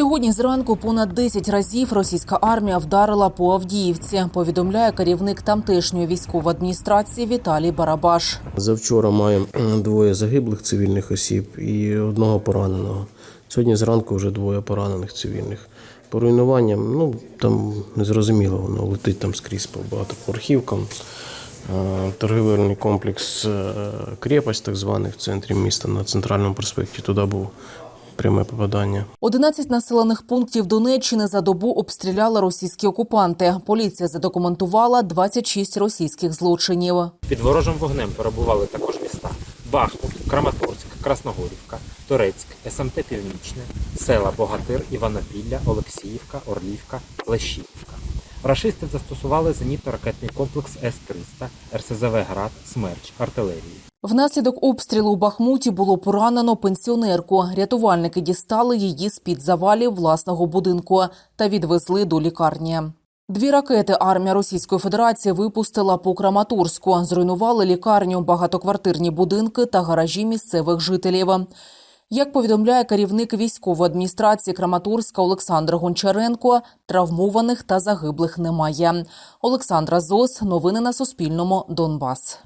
Сьогодні зранку понад 10 разів російська армія вдарила по Авдіївці. Повідомляє керівник тамтешньої військової адміністрації Віталій Барабаш. Завчора маємо двоє загиблих цивільних осіб і одного пораненого. Сьогодні зранку вже двоє поранених цивільних. По руйнуванням, ну там незрозуміло, воно летить там скрізь по багатоповерхівкам. Е, Торгівельний комплекс е, крепость, так званий в центрі міста на центральному проспекті. Туди був пряме попадання. 11 населених пунктів Донеччини за добу обстріляли російські окупанти. Поліція задокументувала 26 російських злочинів. Під ворожим вогнем перебували також міста Бахмут, Краматорськ, Красногорівка, Торецьк, СМТ Північне, села Богатир, Іванопілля, Олексіївка, Орлівка, Лещівка. Рашисти застосували зенітно-ракетний комплекс С-300, РСЗВ «Град», «Смерч», артилерію. Внаслідок обстрілу у Бахмуті було поранено пенсіонерку. Рятувальники дістали її з-під завалів власного будинку та відвезли до лікарні. Дві ракети армія Російської Федерації випустила по Краматорську. Зруйнували лікарню, багатоквартирні будинки та гаражі місцевих жителів. Як повідомляє керівник військової адміністрації Краматорська Олександр Гончаренко, травмованих та загиблих немає. Олександра Зос. Новини на Суспільному. Донбас.